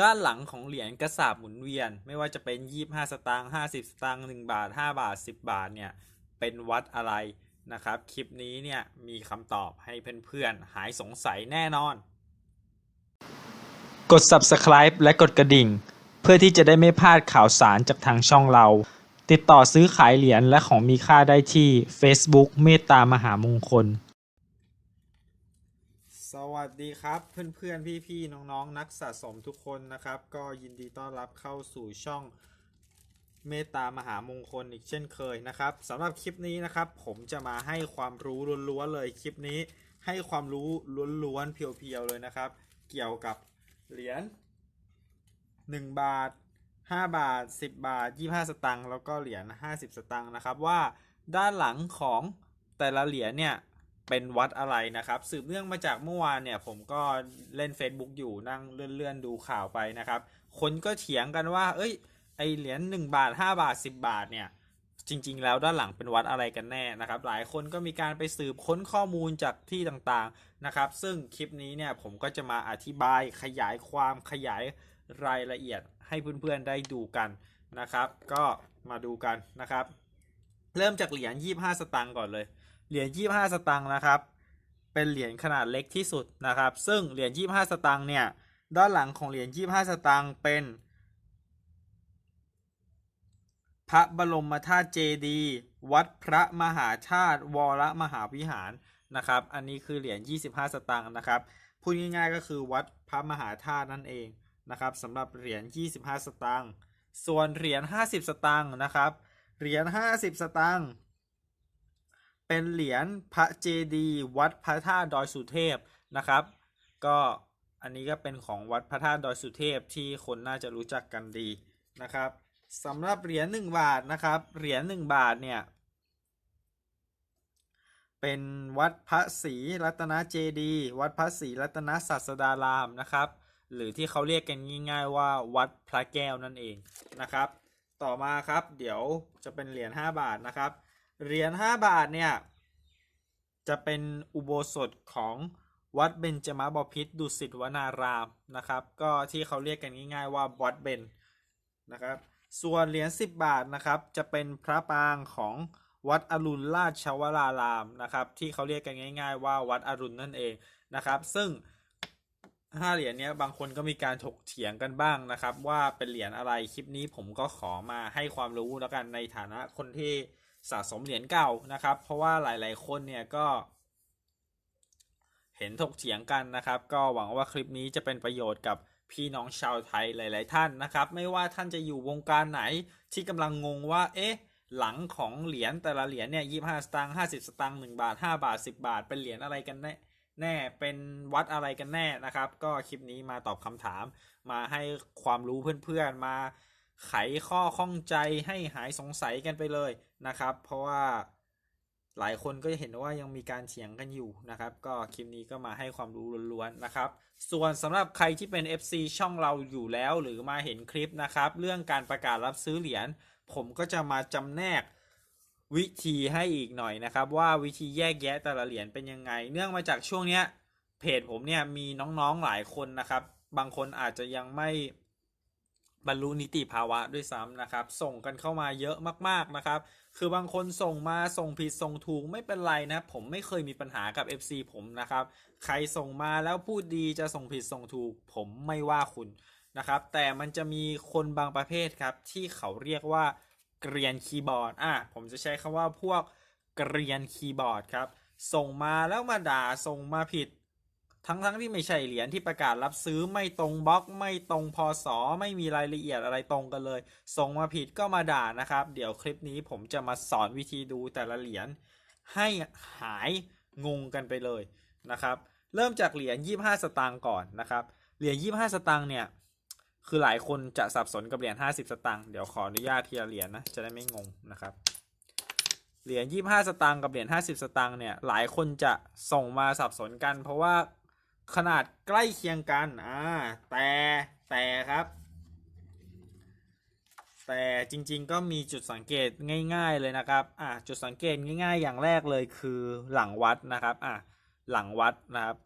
ด้านหลังของเหรียญกระสาบหมุนเวียน ไม่ว่าจะเป็น 25 สตางค์ 50 สตางค์ 1 บาท 5 บาท 10 บาทเนี่ย เป็นวัดอะไรนะครับ คลิปนี้เนี่ยมีคำตอบให้เพื่อนๆ หายสงสัยแน่นอน กด subscribe และกดกระดิ่ง เพื่อที่จะได้ไม่พลาดข่าวสารจากทางช่องเรา ติดต่อซื้อขายเหรียญและของมีค่าได้ที่ Facebook เมตตามหามงคล สวัสดีครับเพื่อนๆ พี่ๆ น้องๆ นักสะสมทุกคนนะครับ ก็ยินดีต้อนรับเข้าสู่ช่องเมตตามหามงคลอีกเช่นเคยนะครับสำหรับคลิปนี้นะครับ ผมจะมาให้ความรู้ล้วนๆเลยคลิปนี้ ให้ความรู้ล้วนๆเพียวๆเลยนะครับ เกี่ยวกับเหรียญ1 บาท 5 บาท 10 บาท 25 สตางค์แล้วก็เหรียญ50 สตางค์นะครับว่าด้านหลังของแต่ละเหรียญเนี่ย เป็นวัดอะไรนะครับ สืบเนื่องมาจากเมื่อวานเนี่ยผมก็เล่น Facebook อยู่นั่งเลื่อนๆดูข่าวไปนะครับ คนก็เถียงกันว่า เอ้ยไอเหรียญ1บาท 5 บาท 10 บาทเนี่ยจริง ๆ แล้วด้านหลังเป็นวัดอะไรกันแน่นะครับ หลายคนก็มีการไปสืบค้นข้อมูลจากที่ต่างๆนะครับ ซึ่งคลิปนี้เนี่ยผมก็จะมาอธิบายขยายความขยายรายละเอียดให้เพื่อนๆได้ดูกันนะครับ ก็มาดูกันนะครับ เริ่มจากเหรียญ25 สตางค์ก่อนเลย เหรียญ25 สตางค์นะครับ เป็นเหรียญขนาดเล็กที่สุดนะครับ ซึ่งเหรียญ25 สตางค์เนี่ย ด้านหลังของเหรียญ25 สตางค์เป็น พระบรมธาตุเจดีย์วัดพระมหาธาตุวรมหาวิหารนะครับ อันนี้คือเหรียญ25 สตางค์นะครับพูดง่ายๆก็คือวัดพระมหาธาตุนั่นเองนะครับสำหรับเหรียญ25 สตางค์ส่วนเหรียญ50 สตางค์นะครับเหรียญ50 สตางค์ เป็นเหรียญพระเจดีวัดพระธาตุดอยสุเทพนะครับ ก็อันนี้ก็เป็นของวัดพระธาตุดอยสุเทพที่คนน่าจะรู้จักกันดีนะครับสำหรับเหรียญ1บาทนะครับเหรียญ1บาทเนี่ยเป็นวัดพระศรีรัตนเจดีวัดพระศรีรัตนศาสดารามนะครับ หรือที่เขาเรียกกันง่ายๆว่าวัดพระแก้วนั่นเองนะครับ ต่อมาครับเดี๋ยวจะเป็นเหรียญ5บาทนะครับ เหรียญ5บาทเนี่ยจะเป็นอุโบสถของวัดเบญจมาบพิตรดุสิตวนารามนะครับ ก็ที่เขาเรียกกันง่าย ๆ ว่าวัดเบญนะครับ ส่วนเหรียญ10 บาทนะครับจะเป็นพระปางของวัดอรุณราชวรารามนะครับ ที่เขาเรียกกันง่าย ๆ ว่าวัดอรุณนั่นเองนะครับ ซึ่งห้าเหรียญนี้บางคนก็มีการถกเถียงกันบ้างนะครับ ว่าเป็นเหรียญอะไรคลิปนี้ผมก็ขอมาให้ความรู้แล้วกันในฐานะคนที่ สะสมเหรียญเก่านะครับ เพราะว่าหลายๆคนเนี่ยก็ เห็นถกเถียงกันนะครับ ก็หวังว่าคลิปนี้จะเป็นประโยชน์กับพี่น้องชาวไทยหลาย ๆ ท่านนะครับ ไม่ว่าท่านจะอยู่วงการไหนที่กำลังงงว่า เอ๊ะ หลังของเหรียญแต่ละเหรียญเนี่ยยี่ห้าสตางค์ห้าสิบสตางค์หนึ่งบาทห้าบาทสิบาท เป็นเหรียญอะไรกันแน่แน่เป็นวัดอะไรกันแน่นะครับ ก็คลิปนี้มาตอบคำถาม มาให้ความรู้เพื่อน ๆ มา ไขข้อข้องใจให้หายสงสัยกันไปเลยนะครับ เพราะว่าหลายคนก็จะเห็นว่ายังมีการเถียงกันอยู่นะครับ ก็คลิปนี้ก็มาให้ความรู้ล้วนๆนะครับ ส่วนสำหรับใครที่เป็น FC ช่องเราอยู่แล้วหรือมาเห็นคลิปนะครับ เรื่องการประกาศรับซื้อเหรียญผมก็จะมาจำแนกวิธีให้อีกหน่อยนะครับ ว่าวิธีแยกแยะแต่ละเหรียญเป็นยังไง เนื่องมาจากช่วงเนี้ยเพจผมเนี่ยมีน้องๆหลายคนนะครับ บางคนอาจจะยังไม่ บรรลุนิติภาวะด้วยซ้ำนะครับ ส่งกันเข้ามาเยอะมากๆนะครับ คือบางคนส่งมาส่งผิดส่งถูกไม่เป็นไรนะ ผมไม่เคยมีปัญหากับ FC ผมนะครับ ใครส่งมาแล้วพูดดีจะส่งผิดส่งถูก ผมไม่ว่าคุณนะครับ แต่มันจะมีคนบางประเภทครับ ที่เขาเรียกว่าเกรียนคีย์บอร์ดอะผมจะใช้คำว่าพวกเกรียนคีย์บอร์ดครับ ส่งมาแล้วมาด่าส่งมาผิด ทั้งทั้งที่ไม่ใช่เหรียญที่ประกาศรับซื้อไม่ตรงบล็อก ไม่ตรงพศไม่มีรายละเอียดอะไรตรงกันเลย ส่งมาผิดก็มาด่านะครับ เดี๋ยวคลิปนี้ผมจะมาสอนวิธีดูแต่ละเหรียญให้หายงงกันไปเลยนะครับ เริ่มจากเหรียญ25 สตางค์ก่อนนะครับ เหรียญ25 สตางค์เนี่ย คือหลายคนจะสับสนกับเหรียญ50 สตางค์เดี๋ยวขออนุญาตทีละเหรียญนะจะได้ไม่งงนะครับเหรียญ25 สตางค์กับเหรียญ50 สตางค์เนี่ยหลายคนจะส่งมาสับสนกัน เพราะว่า ขนาดใกล้เคียงกัน อ่า แต่แต่ครับ แต่จริงๆก็มีจุดสังเกตง่าย ๆเลยนะครับ อ่าจุดสังเกตง่าย ๆ อย่างแรกเลยคือหลังวัดนะครับ อ่าหลังวัดนะครับ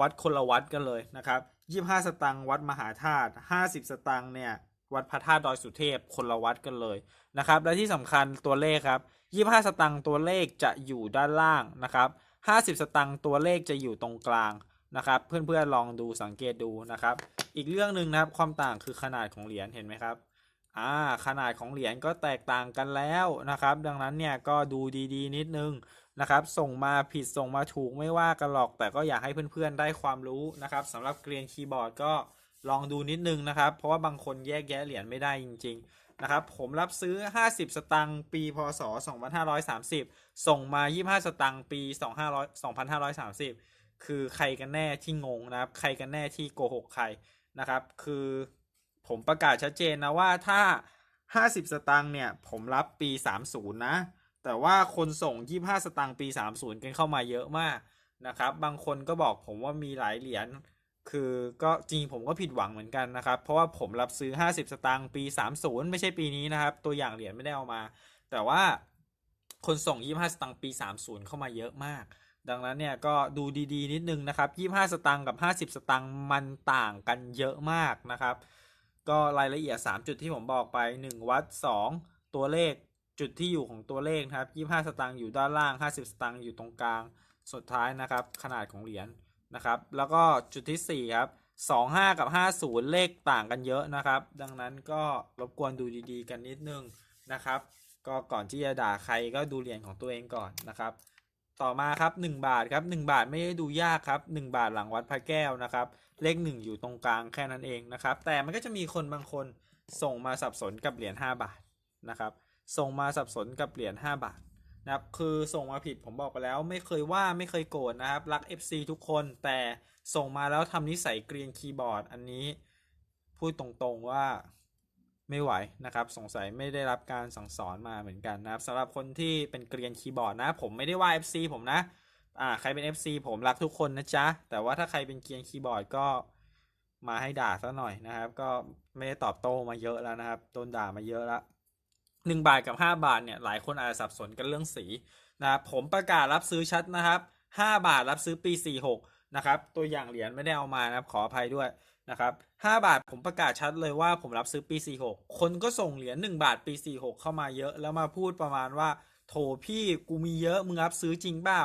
วัดคนละวัดกันเลยนะครับ25สตังค์วัดมหาธาตุ50สตังค์เนี่ย วัดพระธาตุดอยสุเทพคนละวัดกันเลยนะครับ และที่สำคัญตัวเลขครับ25สตังค์ตัวเลขจะอยู่ด้านล่างนะครับ50สตังค์ตัวเลขจะอยู่ตรงกลาง นะครับ เพื่อนๆลองดูสังเกตดูนะครับ อีกเรื่องหนึ่งนะครับความต่างคือขนาดของเหรียญเห็นไหมครับอ่าขนาดของเหรียญก็แตกต่างกันแล้วนะครับ ดังนั้นเนี่ยก็ดูดีๆ นิดนึงนะครับ ส่งมาผิดส่งมาถูกไม่ว่ากันหรอก แต่ก็อยากให้เพื่อนๆได้ความรู้นะครับสำหรับเกรียนคีย์บอร์ดก็ลองดูนิดนึงนะครับ เพราะว่าบางคนแยกแยะเหรียญไม่ได้จริง ๆ นะครับ ผมรับซื้อ 50 สตังค์ปี พศ 2530 ส่งมา 25 สตังค์ปี 2500 2530 คือใครกันแน่ที่งงนะครับ ใครกันแน่ที่โกหกใครนะครับ คือผมประกาศชัดเจนนะว่าถ้า 50 สตังค์เนี่ย ผมรับปี 30 นะ แต่ว่าคนส่ง 25 สตังค์ปี 30 กันเข้ามาเยอะมากนะครับ บางคนก็บอกผมว่ามีหลายเหรียญคือก็จริงผมก็ผิดหวังเหมือนกันนะครับ เพราะว่าผมรับซื้อ 50 สตางค์ปี 30 ไม่ใช่ปีนี้นะครับ ตัวอย่างเหรียญไม่ได้เอามา แต่ว่าคนส่ง 25 สตางค์ปี 30 เข้ามาเยอะมาก ดังนั้นเนี่ยก็ดูดีๆ นิดนึงนะครับ 25 สตางค์กับ 50 สตางค์มันต่างกันเยอะมากนะครับ ก็รายละเอียด 3 จุดที่ผมบอกไป 1 วัด 2 ตัวเลขจุดที่อยู่ของตัวเลขนะครับ 25 สตางค์อยู่ด้านล่าง 50 สตางค์อยู่ตรงกลาง สุดท้ายนะครับ ขนาดของเหรียญนะครับ แล้วก็จุดที่ 4 ครับ 25 กับ 50 เลขต่างกันเยอะนะครับ ดังนั้นก็รบกวนดูดีๆ กันนิดนึงนะครับ ก็ก่อนที่จะด่าใครก็ดูเหรียญของตัวเองก่อนนะครับ ต่อมาครับ 1 บาทครับ 1 บาทไม่ได้ดูยากครับ 1 บาทหลังวัดพระแก้วนะครับ เลข 1 อยู่ตรงกลางแค่นั้นเองนะครับ แต่มันก็จะมีคนบางคนส่งมาสับสนกับเหรียญ5บาทนะครับ ส่งมาสับสนกับเหรียญ5บาทนะครับ คือส่งมาผิดผมบอกไปแล้ว ไม่เคยว่าไม่เคยโกรธนะครับ รัก FC ทุกคนแต่ส่งมาแล้วทำนิสัยเกรียนคีย์บอร์ด อันนี้พูดตรงๆว่า ไม่ไหวนะครับ สงสัยไม่ได้รับการสั่งสอนมาเหมือนกันนะครับสำหรับคนที่เป็นเกรียนคีย์บอร์ดนะ ผมไม่ได้ว่า FC ผมนะอ่าใครเป็น FC ผมรักทุกคนนะจ๊ะ แต่ว่าถ้าใครเป็นเกรียนคีย์บอร์ดก็มาให้ด่าซะหน่อยนะครับ ก็ไม่ได้ตอบโต้มาเยอะแล้วนะครับโดนด่ามาเยอะล้วหนึ่งบาทกับห้าบาทเนี่ยหลายคนอาจจะสับสนกันเรื่องสีนะครับผมประกาศรับซื้อชัดนะครับห้าบาทรับซื้อปีสี่หก นะครับ ตัวอย่างเหรียญไม่ได้เอามานะครับ ขออภัยด้วยนะครับห้าบาทผมประกาศชัดเลยว่าผมรับซื้อปีสี่หกคนก็ส่งเหรียญหนึ่งบาทปีสี่หกเข้ามาเยอะ แล้วมาพูดประมาณว่า โถพี่กูมีเยอะมึงรับซื้อจริงเปล่า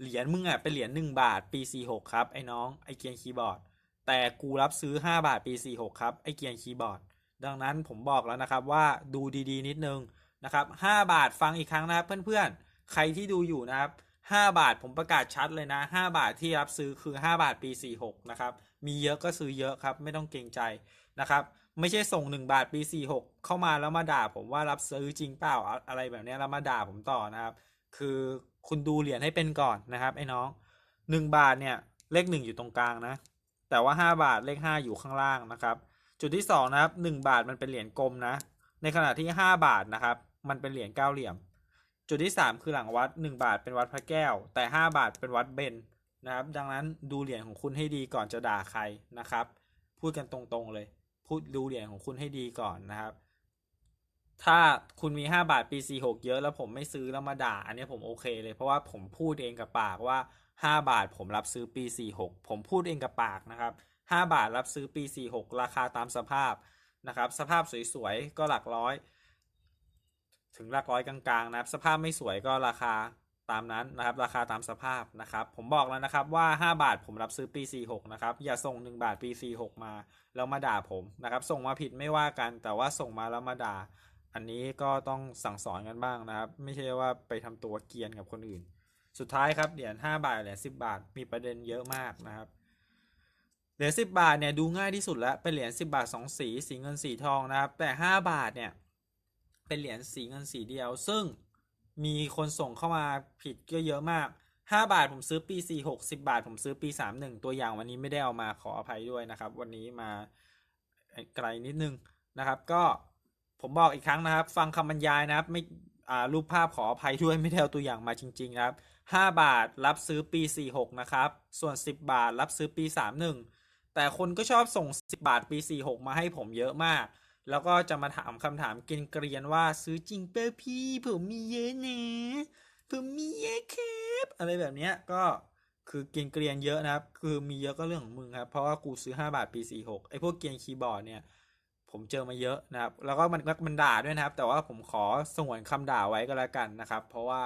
เหรียญมึงอะเป็นเหรียญหนึ่งบาทปีสี่หกครับไอ้น้องไอเกียนคีย์บอร์ด แต่กูรับซื้อ 5 บาทปี 46 ครับไอเกียนคีย์บอร์ด ดังนั้นผมบอกแล้วนะครับว่าดูดีๆนิดนึงนะครับ5บาทฟังอีกครั้งนะครับเพื่อนๆใครที่ดูอยู่นะครับ 5 บาทผมประกาศชัดเลยนะ 5 บาทที่รับซื้อคือ 5 บาทปี 46 นะครับ มีเยอะก็ซื้อเยอะครับ ไม่ต้องเกรงใจนะครับ ไม่ใช่ส่ง 1 บาทปี 46 เข้ามาแล้วมาด่าผมว่ารับซื้อจริงเปล่าอะไรแบบนี้แล้วมาด่าผมต่อนะครับ คือคุณดูเหรียญให้เป็นก่อนนะครับไอ้น้อง 1 บาทเนี่ยเลข 1 อยู่ตรงกลางนะ แต่ว่า 5 บาทเลข 5 อยู่ข้างล่างนะครับ จุดที่2นะครับ1บาทมันเป็นเหรียญกลมนะ ในขณะที่ 5 บาทนะครับ มันเป็นเหรียญเก้าเหลี่ยม จุดที่ 3 คือหลังวัด 1 บาทเป็นวัดพระแก้ว แต่ 5 บาทเป็นวัดเบนนะครับ ดังนั้นดูเหรียญของคุณให้ดีก่อนจะด่าใครนะครับ พูดกันตรงๆเลย พูดดูเหรียญของคุณให้ดีก่อนนะครับ ถ้าคุณมี 5 บาทปี46เยอะแล้วผมไม่ซื้อแล้วมาด่า อันนี้ผมโอเคเลยเพราะว่าผมพูดเองกับปากว่า 5 บาทผมรับซื้อปี46ผมพูดเองกับปากนะครับ 5 บาทรับซื้อปี46ราคาตามสภาพนะครับ สภาพสวยๆก็หลักร้อย ถึงหลักร้อยกลางๆนะครับ สภาพไม่สวยก็ราคาตามนั้นนะครับ ราคาตามสภาพนะครับ ผมบอกแล้วนะครับว่า 5 บาทผมรับซื้อปี 46 นะครับ อย่าส่ง 1 บาทปี 46 มาแล้วมาด่าผมนะครับ ส่งมาผิดไม่ว่ากัน แต่ว่าส่งมาแล้วมาด่า อันนี้ก็ต้องสั่งสอนกันบ้างนะครับ ไม่ใช่ว่าไปทำตัวเกียนกับคนอื่น สุดท้ายครับเหรียญ5บาทเหรียญ10 บาท มีประเด็นเยอะมากนะครับเหรียญ10 บาทเนี่ยดูง่ายที่สุดแล้วเป็นเหรียญ10 บาท 2 สี สีเงินสีทองนะครับ แต่ 5 บาทเนี่ย เป็นเหรียญสีเงินสีเดียว ซึ่งมีคนส่งเข้ามาผิดก็เยอะมาก 5 บาทผมซื้อปี 46 10 บาทผมซื้อปี 31 ตัวอย่างวันนี้ไม่ได้เอามาขออภัยด้วยนะครับ วันนี้มาไกลนิดนึงนะครับ ก็ผมบอกอีกครั้งนะครับ ฟังคำบรรยายนะครับไม่อ่ารูปภาพขออภัยด้วยไม่ได้เอาตัวอย่างมาจริงๆนะครับ5 บาทรับซื้อปี 46 นะครับ ส่วน 10 บาทรับซื้อปี 31 แต่คนก็ชอบส่ง 10 บาทปี 46 มาให้ผมเยอะมาก แล้วก็จะมาถามคำถามเกรียนว่าซื้อจริงเปล่าพี่ผมมีเยอะนะผมมีเยอะครับอะไรแบบเนี้ยก็คือเกรียนเกรียนเยอะนะครับ คือมีเยอะก็เรื่องของมึงครับ เพราะว่ากูซื้อ 5 บาทปี 46ไอ้พวกเกรียนคีย์บอร์ดเนี่ย ผมเจอมาเยอะนะครับ แล้วก็มันมันด่าด้วยนะครับ แต่ว่าผมขอสงวนคำด่าไว้ก็แล้วกันนะครับ เพราะว่า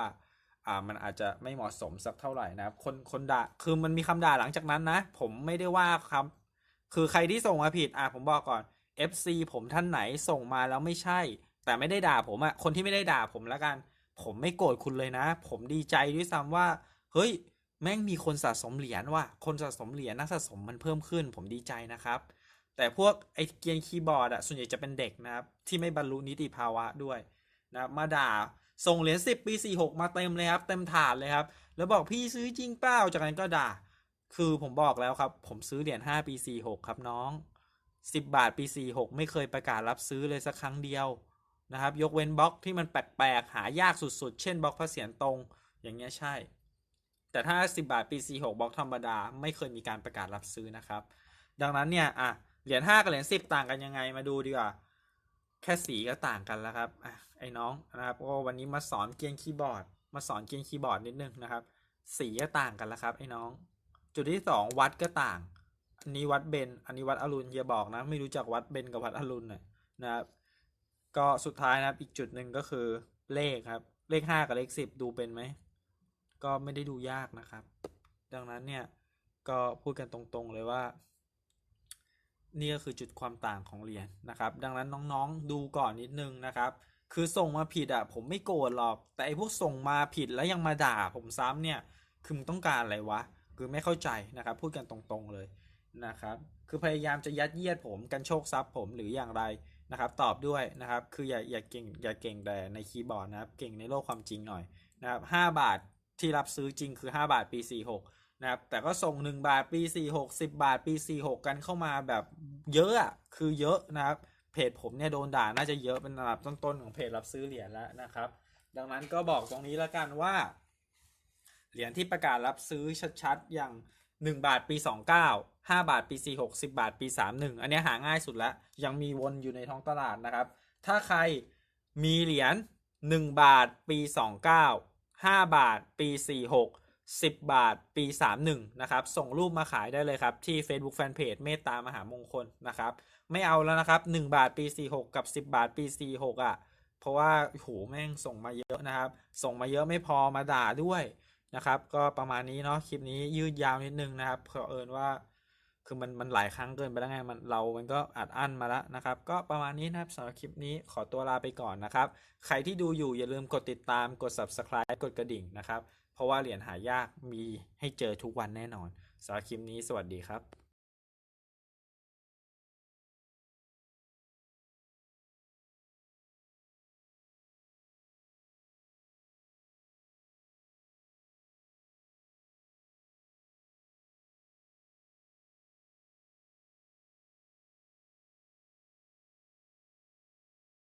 อ่ามันอาจจะไม่เหมาะสมสักเท่าไหร่นะครับ คนคนด่าคือมันมีคำด่าหลังจากนั้นนะ ผมไม่ได้ว่าครับ คือใครที่ส่งมาผิดอะผมบอกก่อน FC ผมท่านไหนส่งมาแล้วไม่ใช่ แต่ไม่ได้ด่าผมอะคนที่ไม่ได้ด่าผมแล้วกัน ผมไม่โกรธคุณเลยนะ ผมดีใจด้วยซ้ำว่า เฮ้ย แม่งมีคนสะสมเหรียญว่ะ คนสะสมเหรียญนักสะสมมันเพิ่มขึ้น ผมดีใจนะครับ แต่พวกไอ้เกียนคีย์บอร์ดอะส่วนใหญ่จะเป็นเด็กนะครับ ที่ไม่บรรลุนิติภาวะด้วยนะมาด่าส่งเหรียญ10 ปี 46 มาเต็มเลยครับ เต็มถาดเลยครับ แล้วบอกพี่ซื้อจริงเปล่าจากนั้นก็ด่า คือผมบอกแล้วครับ ผมซื้อเหรียญ5ปี 46 ครับน้อง 10 บาทปี 46 ไม่เคยประกาศรับซื้อเลยสักครั้งเดียวนะครับ ยกเว้นบล็อกที่มันแปลกๆ หายากสุดๆ เช่นบล็อกพระเสียรตรง อย่างเงี้ยใช่ แต่ถ้า 10 บาทปี 46 บล็อกธรรมดา ไม่เคยมีการประกาศรับซื้อนะครับ ดังนั้นเนี่ยอะเหรียญ5กับเหรียญ10 ต่างกันยังไงมาดูดีกว่า แค่สีก็ต่างกันแล้วครับอะไอ้น้องนะครับก็วันนี้มาสอนเกียร์คีย์บอร์ด มาสอนเกียร์คีย์บอร์ดนิดนึงนะครับ สีก็ต่างกันแล้วครับไอ้น้อง จุดที่สองวัดก็ต่าง อันนี้วัดเบน อันนี้วัดอรุณอย่าบอกนะ ไม่รู้จักวัดเบนกับวัดอรุณน่ะนะครับ ก็สุดท้ายนะครับอีกจุดหนึ่งก็คือเลขครับ เลขห้ากับเลขสิบดูเป็นไหม ก็ไม่ได้ดูยากนะครับ ดังนั้นเนี่ยก็พูดกันตรงๆเลยว่า นี่ก็คือจุดความต่างของเหรียญนะครับ ดังนั้นน้องๆดูก่อนนิดนึงนะครับ คือส่งมาผิดอะผมไม่โกรธหรอก แต่ไอ้พวกส่งมาผิดแล้วยังมาด่าผมซ้ำเนี่ย คือมึงต้องการอะไรวะ คือไม่เข้าใจนะครับ พูดกันตรงๆเลย นะครับ คือพยายามจะยัดเยียดผมกันโชคทรัพย์ผมหรืออย่างไรนะครับ ตอบด้วยนะครับ คืออย่าอย่าเก่งอย่าเก่งแต่ในคีย์บอร์ดนะครับ เก่งในโลกความจริงหน่อยนะครับ5บาทที่รับซื้อจริงคือ 5 บาทปี 46 นะครับ แต่ก็ส่ง 1 บาทปี 46 10 บาทปี 46 กันเข้ามาแบบเยอะอะคือเยอะนะครับ เพจผมเนี่ยโดนด่าน่าจะเยอะเป็นระดับต้นๆของเพจรับซื้อเหรียญแล้วนะครับ ดังนั้นก็บอกตรงนี้แล้วกันว่า เหรียญที่ประกาศรับซื้อชัดๆ อย่าง 1 บาทปี 29 5 บาทปี 46 10 บาทปี 31 อันนี้หาง่ายสุดแล้ว ยังมีวนอยู่ในท้องตลาดนะครับ ถ้าใครมีเหรียญ1 บาทปี 29 5 บาทปี 46 10 บาทปี 31 นะครับ ส่งรูปมาขายได้เลยครับ ที่ Facebook Fanpage เมตตามหามงคลนะครับ ไม่เอาแล้วนะครับ 1 บาทปี 46 กับ 10 บาทปี 46อะ เพราะว่าโหแม่งส่งมาเยอะนะครับ ส่งมาเยอะไม่พอมาด่าด้วย นะครับ ก็ประมาณนี้เนาะคลิปนี้ยืดยาวนิดนึงนะครับเผอิญว่าคือมันมันหลายครั้งเกินไปแล้วไงมันเรามันก็อัดอั้นมาแล้วนะครับ ก็ประมาณนี้นะครับสำหรับคลิปนี้ขอตัวลาไปก่อนนะครับ ใครที่ดูอยู่อย่าลืมกดติดตามกด subscribe กดกระดิ่งนะครับ เพราะว่าเหรียญหายากมีให้เจอทุกวันแน่นอนสำหรับคลิปนี้สวัสดีครับ